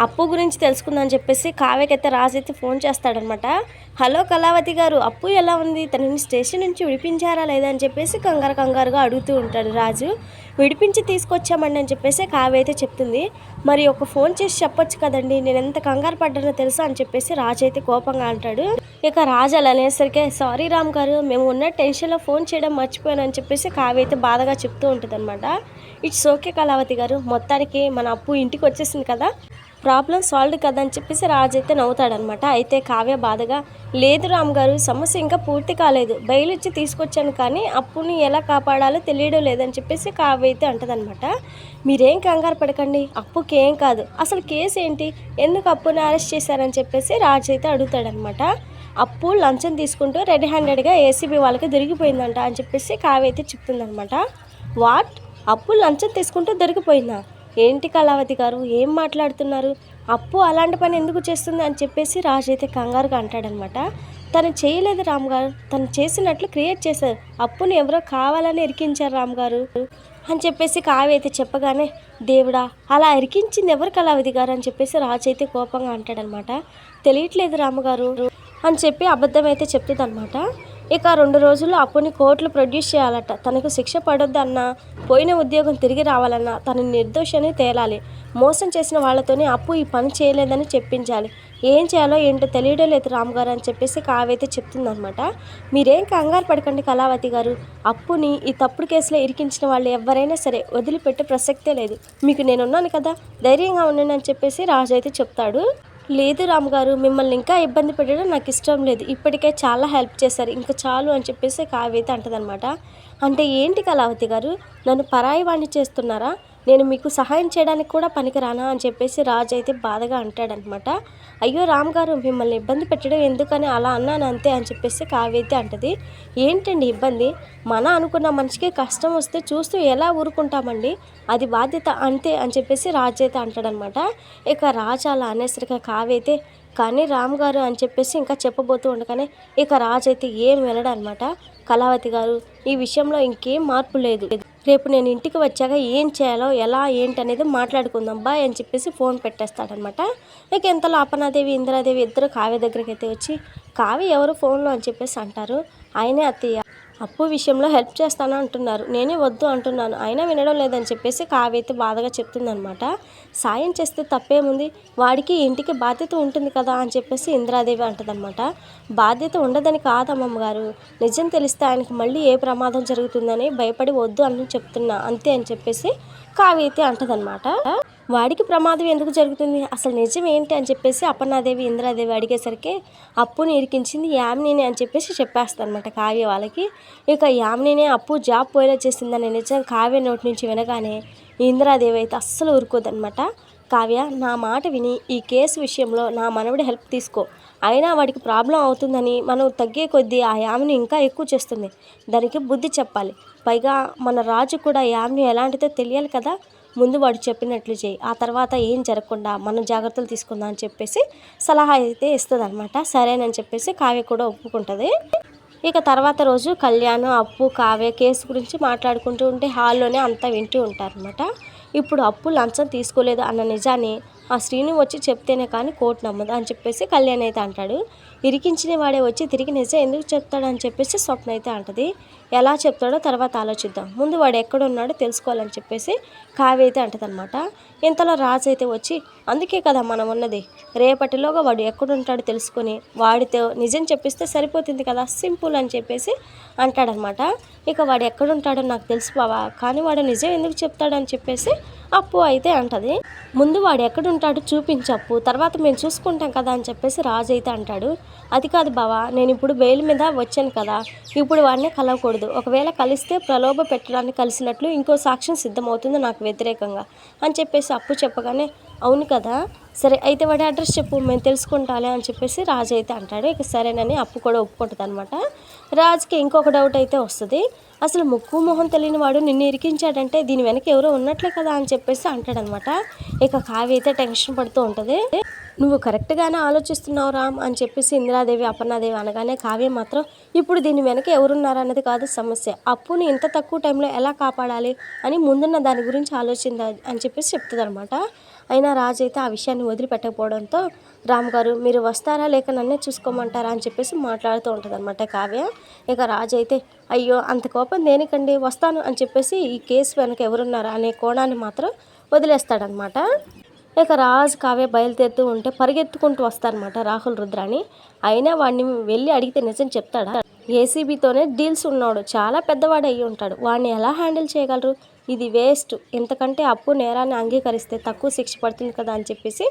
అప్పు గురించి తెలుసుకుందని చెప్పేసి కావ్యకైతే రాజు అయితే ఫోన్ చేస్తాడనమాట. హలో కళావతి గారు అప్పు ఎలా ఉంది? తనని స్టేషన్ నుంచి విడిపించారా లేదా? అని చెప్పేసి కంగారు కంగారుగా అడుగుతూ ఉంటాడు రాజు. విడిపించి తీసుకొచ్చామండి అని చెప్పేసి కావ్య అయితే చెప్తుంది. మరి ఒక ఫోన్ చేసి చెప్పొచ్చు కదండి నేను ఎంత కంగారు పడ్డానో తెలుసా? అని చెప్పేసి రాజు అయితే కోపంగా అంటాడు. ఇక రాజు అలా అనేసరికి సారీ రామ్ గారు మేము ఉన్న టెన్షన్లో ఫోన్ చేయడం మర్చిపోయాను అని చెప్పేసి కావ్య అయితే బాధగా చెప్తూ ఉంటుంది అనమాట ఇట్స్ ఓకే కళావతి గారు మొత్తానికి మన అప్పు ఇంటికి వచ్చేసింది కదా ప్రాబ్లం సాల్వ్ కదా అని చెప్పేసి రాజు అయితే నవ్వుతాడనమాట. అయితే కావ్య బాధగా లేదు రామ్ గారు సమస్య ఇంకా పూర్తి కాలేదు. బయలు ఇచ్చి తీసుకొచ్చాను కానీ అప్పుని ఎలా కాపాడాలో తెలియడం లేదని చెప్పేసి కావ్య అయితే అంటదనమాట. మీరేం కంగారు పడకండి. అప్పుకి ఏం కాదు. అసలు కేసు ఏంటి? ఎందుకు అప్పుని అరెస్ట్ చేశారని చెప్పేసి రాజు అయితే అడుగుతాడనమాట. అప్పు లంచం తీసుకుంటూ రెడ్ హ్యాండెడ్గా ఏసీబీ వాళ్ళకి దొరికిపోయిందంట అని చెప్పేసి కావ్య అయితే చెప్తుందనమాట. వాట్? అప్పు లంచం తీసుకుంటూ దొరికిపోయిందా? ఏంటి కళావతి గారు? ఏం మాట్లాడుతున్నారు? అప్పు అలాంటి పని ఎందుకు చేస్తుంది అని చెప్పేసి రాజు అయితే కంగారుగా అంటాడనమాట. తను చేయలేదు రామ్ గారు. తను చేసినట్లు క్రియేట్ చేశారు. అప్పుని ఎవరో కావాలని ఇరికించారు రామ్ గారు అని చెప్పేసి కావ్య అయితే చెప్పగానే దేవుడా అలా ఇరికించింది ఎవరు కళావతి గారు? అని చెప్పేసి రాజు అయితే కోపంగా అంటాడనమాట. తెలియట్లేదు రామగారు అని చెప్పి అబద్ధం అయితే చెప్తుందనమాట. ఇక రెండు రోజుల్లో అప్పుని కోర్టులు ప్రొడ్యూస్ చేయాలట. తనకు శిక్ష పడొద్దన్నా పోయిన ఉద్యోగం తిరిగి రావాలన్నా తన అని తేలాలి. మోసం చేసిన వాళ్ళతోనే అప్పు ఈ పని చేయలేదని చెప్పించాలి. ఏం చేయాలో ఏంటో తెలియడం లేదు రామ్గారు అని చెప్పేసి కావైతే చెప్తుందనమాట మీరేం కంగారు పడకండి కళావతి గారు. అప్పుని ఈ తప్పుడు కేసులో ఇరికించిన వాళ్ళు ఎవరైనా సరే వదిలిపెట్టే ప్రసక్తే లేదు. మీకు నేనున్నాను కదా ధైర్యంగా ఉండండి అని చెప్పేసి రాజు అయితే చెప్తాడు. లేదు రామ్ గారు మిమ్మల్ని ఇంకా ఇబ్బంది పెట్టడం నాకు ఇష్టం లేదు. ఇప్పటికే చాలా హెల్ప్ చేశారు. ఇంకా చాలు అని చెప్పేసి కావ్య అయితే అంటదనమాట అంటే ఏంటి కళావతి గారు? నన్ను పరాయి వాణ్ణి చేస్తున్నారా? నేను మీకు సహాయం చేయడానికి కూడా పనికిరానా అని చెప్పేసి రాజు అయితే బాధగా అంటాడనమాట. అయ్యో రామ్ గారు మిమ్మల్ని ఇబ్బంది పెట్టడం ఎందుకని అలా అన్నాను అంతే అని చెప్పేసి కావ్య అయితే అంటది. ఏంటండి ఇబ్బంది? మన అనుకున్న మనిషికి కష్టం వస్తే చూస్తూ ఎలా ఊరుకుంటామండి? అది బాధ్యత అంతే అని చెప్పేసి రాజు అయితే అంటాడనమాట. ఇక రాజు అలా అనేసరిగా కావ్య అయితే కానీ రామ్ గారు అని చెప్పేసి ఇంకా చెప్పబోతూ ఉండగానే ఇక రాజు అయితే ఏం వినడనమాట కళావతి గారు ఈ విషయంలో ఇంకేం మార్పు లేదు. రేపు నేను ఇంటికి వచ్చాక ఏం చేయాలో ఎలా ఏంటి అనేది మాట్లాడుకుందాం బా అని చెప్పేసి ఫోన్ పెట్టేస్తాడనమాట. ఇక ఇంతలో అపనాదేవి ఇందిరాదేవి ఇద్దరు కావ్య దగ్గరికి అయితే వచ్చి కావ్య ఎవరు ఫోన్లో అని చెప్పేసి అంటారు. ఆయనే అత్తయ్య. అప్పు విషయంలో హెల్ప్ చేస్తాను అంటున్నారు. నేనే వద్దు అంటున్నాను. అయినా వినడం లేదని చెప్పేసి కావేతి బాధగా చెప్తుందనమాట సాయం చేస్తే తప్పేముంది? వాడికి ఇంటికి బాధ్యత ఉంటుంది కదా అని చెప్పేసి ఇందిరాదేవి అంటదనమాట బాధ్యత ఉండదని కాదమ్మమ్మ గారు నిజం తెలిస్తే ఆయనకి మళ్ళీ ఏ ప్రమాదం జరుగుతుందని భయపడి వద్దు అని చెప్తున్నా. అంతే అని చెప్పేసి కావ్య అయితే అంటదనమాట వాడికి ప్రమాదం ఎందుకు జరుగుతుంది? అసలు నిజం ఏంటి అని చెప్పేసి అపర్ణాదేవి ఇందిరాదేవి అడిగేసరికి అప్పుని ఇరికించింది యామినినే అని చెప్పేసి చెప్పేస్తానమాట కావ్య వాళ్ళకి. ఇక యామినినే అప్పు జాబ్ పోయేలా చేసిందని నిజం కావ్య నోటి నుంచి వినగానే ఇంద్రాదేవి అయితే అస్సలు ఊరుకోదనమాట కావ్య నా మాట విని ఈ కేసు విషయంలో నా మనవడి హెల్ప్ తీసుకో. అయినా వాడికి ప్రాబ్లం అవుతుందని మనం తగ్గే కొద్దీ ఆ యామిని ఇంకా ఎక్కువ చేస్తుంది. దానికి బుద్ధి చెప్పాలి. పైగా మన రాజు కూడా యామిని ఎలాంటిదో తెలియాలి కదా. ముందు వాడు చెప్పినట్లు చేయి. ఆ తర్వాత ఏం జరగకుండా మనం జాగ్రత్తలు తీసుకుందాం అని చెప్పేసి సలహా అయితే ఇస్తుంది అనమాట సరేనని చెప్పేసి కావ్య కూడా ఒప్పుకుంటుంది. ఇక తర్వాత రోజు కళ్యాణ్ అప్పు కావ్య కేసు గురించి మాట్లాడుకుంటూ ఉంటే హాల్లోనే అంతా వింటూ ఉంటారనమాట ఇప్పుడు అప్పు లంచం తీసుకోలేదు అన్న నిజాన్ని ఆ శ్రీను వచ్చి చెప్తేనే కానీ కోర్టు నమ్మదు అని చెప్పేసి కళ్యాణ్ అయితే అంటాడు. ఇరికించిన వాడే వచ్చి తిరిగి నిజం ఎందుకు చెప్తాడు అని చెప్పేసి స్వప్న అయితే అంటది. ఎలా చెప్తాడో తర్వాత ఆలోచిద్దాం. ముందు వాడు ఎక్కడ ఉన్నాడో తెలుసుకోవాలని చెప్పేసి కావ్య అయితే అంటదనమాట ఇంతలో రాజు అయితే వచ్చి అందుకే కదా మనం ఉన్నది. రేపటిలోగా వాడు ఎక్కడుంటాడో తెలుసుకొని వాడితో నిజం చెప్పిస్తే సరిపోతుంది కదా? సింపుల్ అని చెప్పేసి అంటాడనమాట ఇక వాడు ఎక్కడుంటాడో నాకు తెలుసు బావా కానీ వాడు నిజం ఎందుకు చెప్తాడని చెప్పేసి అప్పు అయితే అంటది. ముందు వాడు ఎక్కడుంటాడు చూపించప్పు. తర్వాత మేము చూసుకుంటాం కదా అని చెప్పేసి రాజు అయితే అంటాడు. అది కాదు బావా నేను ఇప్పుడు బెయిల్ మీద వచ్చాను కదా. ఇప్పుడు వాడిని కలవకూడదు. ఒకవేళ కలిస్తే ప్రలోభ పెట్టడానికి కలిసినట్లు ఇంకో సాక్ష్యం సిద్ధమవుతుంది నాకు వ్యతిరేకంగా అని చెప్పేసి అప్పు చెప్పగానే అవును కదా సరే అయితే వాడి అడ్రస్ చెప్పు మేము తెలుసుకుంటాలే అని చెప్పేసి రాజు అయితే అంటాడు. ఇక సరేనని అప్పు కూడా ఒప్పుకుంటుంది అనమాట రాజుకి ఇంకొక డౌట్ అయితే వస్తుంది. అసలు ముక్కు మొహం తెలియని వాడు నిన్ను ఇరికించాడంటే దీని వెనక ఎవరో ఉన్నట్లే కదా అని చెప్పేసి అంటాడనమాట ఇక కావి అయితే టెన్షన్ పడుతూ ఉంటుంది. నువ్వు కరెక్ట్గానే ఆలోచిస్తున్నావు రామ్ అని చెప్పేసి ఇందిరాదేవి అపర్ణాదేవి అనగానే కావ్యం మాత్రం ఇప్పుడు దీని వెనక ఎవరున్నారు అన్నది కాదు సమస్య. అప్పుని ఇంత తక్కువ టైంలో ఎలా కాపాడాలి అని ముందున్న దాని గురించి ఆలోచిందా అని చెప్పేసి చెప్తుందనమాట అయినా రాజు అయితే ఆ విషయాన్ని వదిలిపెట్టకపోవడంతో రామ్ గారు మీరు వస్తారా లేక నన్నే చూసుకోమంటారా? అని చెప్పేసి మాట్లాడుతూ ఉంటుందన్నమాట కావ్య. ఇక రాజు అయితే అయ్యో అంత కోపం దేనికండి? వస్తాను అని చెప్పేసి ఈ కేసు వెనక ఎవరున్నారా అనే కోణాన్ని మాత్రం వదిలేస్తాడనమాట ఇక రాజు కావ్య బయలుదేరుతూ ఉంటే పరిగెత్తుకుంటూ వస్తారనమాట రాహుల్ రుద్రాని అయినా వాడిని వెళ్ళి అడిగితే నిజం చెప్తాడా? ఏసీబీతోనే డీల్స్ ఉన్నాడు చాలా పెద్దవాడు అయ్యి ఉంటాడు. వాడిని ఎలా హ్యాండిల్ చేయగలరు? ఇది వేస్ట్. ఎంతకంటే అప్పు నేరాన్ని అంగీకరిస్తే తక్కువ శిక్ష పడుతుంది కదా అని చెప్పేసి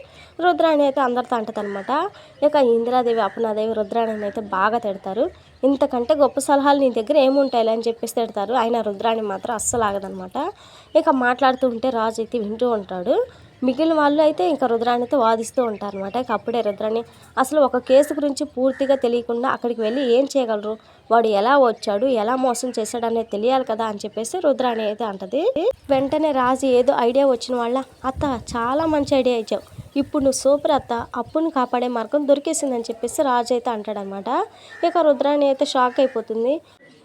రుద్రాణి అయితే అందరితో అంటదనమాట ఇక ఇందిరాదేవి అపనాదేవి రుద్రాణిని అయితే బాగా తిడతారు. ఇంతకంటే గొప్ప సలహాలు నీ దగ్గర ఏముంటాయి అని చెప్పేసి తిడతారు. ఆయన రుద్రాణి మాత్రం అస్సలు ఆగదనమాట ఇక మాట్లాడుతూ ఉంటే రాజు అయితే వింటూ ఉంటాడు. మిగిలిన వాళ్ళు అయితే ఇంకా రుద్రాణితో వాదిస్తూ ఉంటారు అనమాట ఇక అప్పుడే రుద్రాణి అసలు ఒక కేసు గురించి పూర్తిగా తెలియకుండా అక్కడికి వెళ్ళి ఏం చేయగలరు? వాడు ఎలా వచ్చాడు? ఎలా మోసం చేశాడు అనేది తెలియాలి కదా అని చెప్పేసి రుద్రాణి అయితే అంటది. వెంటనే రాజు ఏదో ఐడియా వచ్చిన వాళ్ళ అత్త చాలా మంచి ఐడియా ఇచ్చావు. ఇప్పుడు నువ్వు సూపర్ అత్త అప్పును కాపాడే మార్గం దొరికేసిందని చెప్పేసి రాజు అయితే అంటాడనమాట ఇక రుద్రాణి అయితే షాక్ అయిపోతుంది.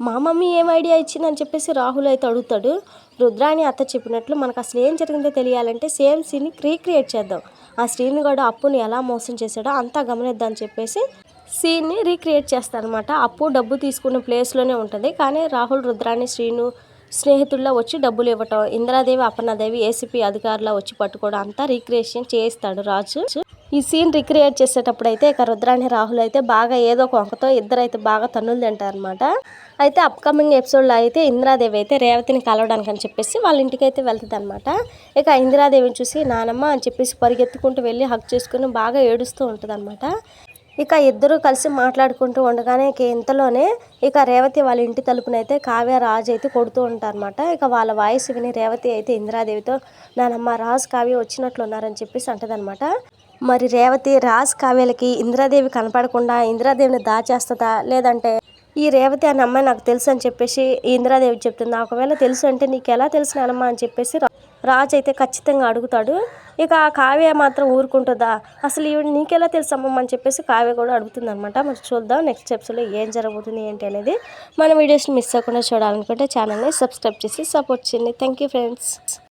మా మమ్మీ ఏం ఐడియా ఇచ్చిందని చెప్పేసి రాహుల్ అయితే అడుగుతాడు. రుద్రాణి అత్త చెప్పినట్లు మనకు అసలు ఏం జరిగిందో తెలియాలంటే సేమ్ సీన్ని రీక్రియేట్ చేద్దాం. ఆ శ్రీనుగాడు అప్పుని ఎలా మోసం చేశాడో అంతా గమనిద్దాం చెప్పేసి సీన్ని రీక్రియేట్ చేస్తారనమాట అప్పు డబ్బు తీసుకున్న ప్లేస్లోనే ఉంటుంది. కానీ రాహుల్ రుద్రాణి శ్రీను స్నేహితుల్లో వచ్చి డబ్బులు ఇవ్వటం ఇందిరాదేవి అపర్ణాదేవి ఏసీపీ అధికారుల వచ్చి పట్టుకోవడం అంతా రీక్రియేషన్ చేయిస్తాడు రాజు. ఈ సీన్ రిక్రియేట్ చేసేటప్పుడు అయితే ఇక రుద్రాణి రాహుల్ అయితే బాగా ఏదో ఒక వంకతో ఇద్దరు అయితే బాగా తన్నులు తింటారనమాట అయితే అప్కమింగ్ ఎపిసోడ్లో అయితే ఇందిరాదేవి అయితే రేవతిని కలవడానికి అని చెప్పేసి వాళ్ళ ఇంటికి అయితే వెళ్తుంది అనమాట ఇక ఇందిరాదేవిని చూసి నానమ్మ అని చెప్పేసి పరిగెత్తుకుంటూ వెళ్ళి హక్ చేసుకుని బాగా ఏడుస్తూ ఉంటుంది ఇక ఇద్దరు కలిసి మాట్లాడుకుంటూ ఉండగానే ఇక ఇంతలోనే ఇక రేవతి వాళ్ళ ఇంటి తలుపునైతే కావ్య రాజు అయితే కొడుతూ ఉంటారనమాట ఇక వాళ్ళ వాయిస్ విని రేవతి అయితే ఇందిరాదేవితో నానమ్మ రాజు కావ్య వచ్చినట్లు ఉన్నారని చెప్పేసి అంటదనమాట మరి రేవతి రాజ్ కావ్యలకి ఇందిరాదేవి కనపడకుండా ఇందిరాదేవిని దాచేస్తుందా? లేదంటే ఈ రేవతి అనే అమ్మాయి నాకు తెలుసు అని చెప్పేసి ఇంద్రాదేవి ఇందిరాదేవి చెప్తుంది? ఒకవేళ తెలుసు అంటే నీకు ఎలా తెలిసిన నానమ్మ అని చెప్పేసి రా- అయితే ఖచ్చితంగా అడుగుతాడు. ఇక ఆ కావ్య మాత్రం ఊరుకుంటుందా? అసలు ఈవిడ నీకెలా తెలుసమ్మమ్మ అని చెప్పేసి కావ్య కూడా అడుగుతుంది అనమాట మరి చూద్దాం నెక్స్ట్ స్టెప్స్లో ఏం జరగబోతుంది ఏంటి అనేది. మన వీడియోస్ని మిస్ అవ్వకుండా చూడాలనుకుంటే ఛానల్ని సబ్స్క్రైబ్ చేసి సపోర్ట్ చేయండి. Thank you friends